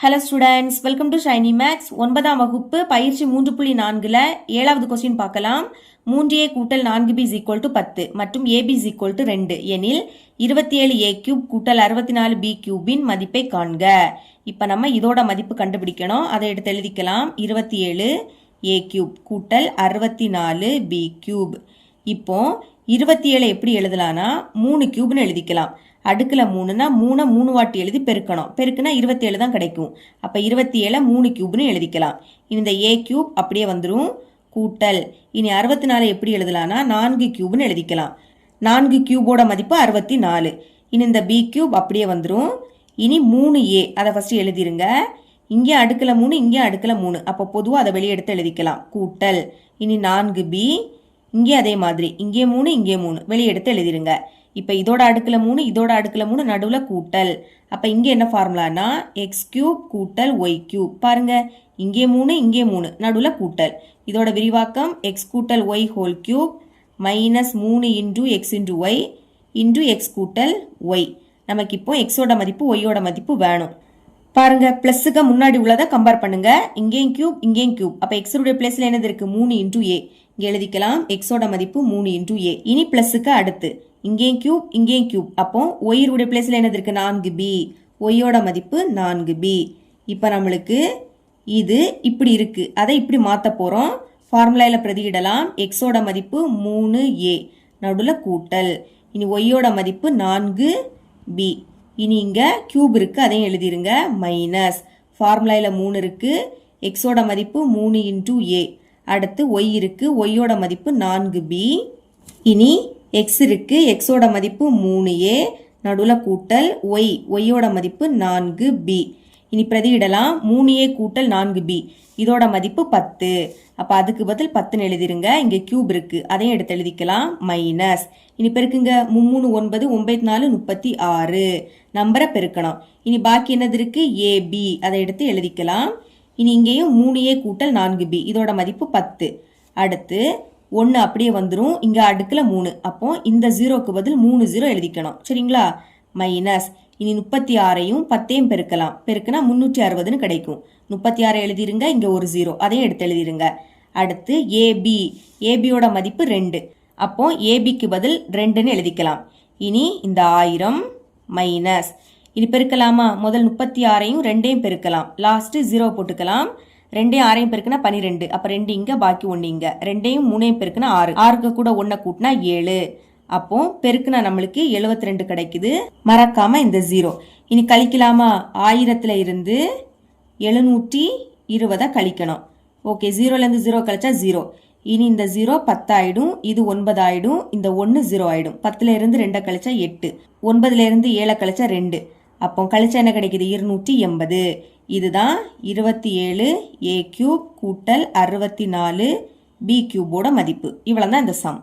Hello students welcome to Shiny Max ஒன்பதாம் வகுப்பு பயிற்சி மூன்று புள்ளி நான்கில் ஏழாவது கொஸ்டின் பார்க்கலாம். மூன்று ஏ கூட்டல் நான்கு பி ஈக்குவல் டு பத்து மற்றும் ஏபி ஈக்குவல் டு ரெண்டு. எனில் இருபத்தி ஏழு ஏ கியூப் கூட்டல் அறுபத்தி நாலு பி கியூபின் மதிப்பை காண்க. இப்போ நம்ம இதோட மதிப்பு கண்டுபிடிக்கணும். அதை எடுத்து எழுதிக்கலாம். இருபத்தி ஏழு ஏ கியூப் கூட்டல் அறுபத்தி நாலு பி கியூப் இப்போ இருபத்தி ஏழை எப்படி எழுதலாம்னா மூணு கியூப்னு எழுதிக்கலாம். அடுக்கில் மூணுனா மூணை மூணு வாட்டி எழுதி பெருக்கணும். பெருக்குனா இருபத்தி ஏழு தான் கிடைக்கும். அப்போ இருபத்தி ஏழை மூணு கியூப்னு எழுதிக்கலாம். இந்த ஏ கியூப் அப்படியே வந்துடும் கூட்டல். இனி அறுபத்தி நாலு எப்படி எழுதலாம்னா நான்கு கியூப்னு எழுதிக்கலாம். நான்கு கியூபோட மதிப்பு அறுபத்தி நாலு இனி இந்த பி கியூப் அப்படியே வந்துடும் இனி மூணு ஏ அதை ஃபஸ்ட்டு எழுதிருங்க. இங்கே அடுக்கில் மூணு இங்கே அடுக்கில் மூணு. அப்போ பொதுவாக அதை வெளியே எடுத்து எழுதிக்கலாம். கூட்டல். இனி நான்கு பி இங்கே அதே மாதிரி. இங்கே மூணு இங்கே மூணு. வெளியே எடுத்து எழுதிருங்க. இப்போ இதோட அடுக்கில் மூணு இதோட அடுக்கில் மூணு நடுவில் கூட்டல். அப்போ இங்கே என்ன ஃபார்முலானா எக்ஸ் கியூப் கூட்டல் ஒய் கியூப் பாருங்க இங்கே மூணு இங்கே மூணு நடுவில் கூட்டல். இதோட விரிவாக்கம் எக்ஸ் கூட்டல் ஒய் ஹோல் கியூப் மைனஸ் மூணு into x into y into x கூட்டல் ஒய் நமக்கு இப்போ எக்ஸோட மதிப்பு ஒய்யோட மதிப்பு வேணும். பாருங்க பிளஸ்ஸுக்கு முன்னாடி உள்ளதை கம்பேர் பண்ணுங்க. இங்கேயும் கியூப் இங்கேயும் கியூப் அப்போ எக்ஸோடைய பிளேஸ்ல என்னது இருக்கு? மூணு இன்டூ ஏ எழுதிக்கலாம். எக்ஸோட மதிப்பு மூணு இன்டூ ஏ இனி பிளஸுக்கு அடுத்து. இங்கேயும் கியூப் இங்கேயும் கியூப் அப்போ ஒயிருடைய பிளேஸ்ல என்னது இருக்கு? நான்கு பி ஒய்யோட மதிப்பு நான்கு பி இப்போ நம்மளுக்கு இது இப்படி இருக்கு. அதை இப்படி மாற்ற போகிறோம் ஃபார்முலாவில் பிரதியிடலாம். எக்ஸோட மதிப்பு மூணு ஏ நடுவில் கூட்டல். இனி ஒய்யோட மதிப்பு நான்கு பி இனி இங்கே கியூப் இருக்குது அதையும் எழுதிருங்க. மைனஸ் ஃபார்முலாவில் மூணு இருக்குது எக்ஸோட மதிப்பு மூணு இன்டூ ஏ அடுத்து ஒய் இருக்குது ஒய்யோட மதிப்பு நான்கு பி இனி எக்ஸ் இருக்குது எக்ஸோட மதிப்பு மூணு ஏ நடுவில் கூட்டல் ஒய் ஒய்யோட மதிப்பு நான்கு பி இனி பிரதியிடலாம் மூணு ஏ கூட்டல் நான்கு பி இதோட மதிப்பு பத்து. அப்போ அதுக்கு பதில் பத்துன்னு எழுதிருங்க. இங்கே கியூப் இருக்குது அதையும் எடுத்து எழுதிக்கலாம். மைனஸ் இனி பெருக்குங்க. மும்மூணு ஒன்பது ஒன்பத்தி நாலு முப்பத்தி ஆறு. நம்பரை பெருக்கணும். இனி பாக்கி என்னது இருக்குது ஏபி அதை எடுத்து எழுதிக்கலாம். இனி இங்கேயும் மூணு ஏ கூட்டல் நான்கு பி. இதோட மதிப்பு பத்து. அடுத்து ஒன்று அப்படியே வந்துடும் இங்கே அடுக்கில் மூணு. அப்போ இந்த ஜீரோக்கு பதில் மூணு ஜீரோ எழுதிக்கணும். சரிங்களா? மைனஸ். இனி முப்பத்தி ஆறையும் பத்தையும் பெருக்கலாம். பெருக்குனா முந்நூற்றி அறுபதுன்னு கிடைக்கும். முப்பத்தி ஆறை எழுதிருங்க. இங்கே ஒரு ஜீரோ. அதையும் எடுத்து எழுதிருங்க. அடுத்து ஏபி. ஏபியோட மதிப்பு ரெண்டு. அப்போ ஏபிக்கு பதில் ரெண்டுன்னு எழுதிக்கலாம். இனி இந்த ஆயிரம் மைனஸ் இது பெருக்கலாமா? முதல் முப்பத்தி ஆறையும் ரெண்டையும் பெருக்கலாம். லாஸ்ட்டு ஜீரோ போட்டுக்கலாம். ரெண்டையும் ஆறையும் பெருக்குனா பன்னிரெண்டு அப்போ ரெண்டு இங்கே பாக்கி ஒன்று இங்கே. ரெண்டையும் மூணையும் பெருக்குனா ஆறு. ஆறுக்கு கூட ஒன்றை கூட்டினா ஏழு. அப்போ பெருக்குனா நம்மளுக்கு எழுபத்தி ரெண்டு கிடைக்குது. மறக்காம இந்த ஜீரோ இனி கழிக்கலாமா? ஆயிரத்துல இருந்து எழுநூற்றி இருபதை கழிக்கணும். ஓகே ஜீரோலேருந்து ஜீரோ கழிச்சா ஜீரோ இனி இந்த ஜீரோ பத்தாயிடும். இது ஒன்பது ஆயிடும் இந்த ஒன்று ஜீரோ ஆயிடும். பத்துல இருந்து ரெண்டை கழிச்சா எட்டு. ஒன்பதுல இருந்து ஏழை கழிச்சா ரெண்டு. அப்போ கழிச்சா என்ன கிடைக்குது? இருநூற்றி எண்பது. இதுதான் இருபத்தி ஏழு ஏ கியூப் கூட்டல் அறுபத்தி நாலு பி கியூபோட மதிப்பு. இவ்வளோ தான் இந்த சம்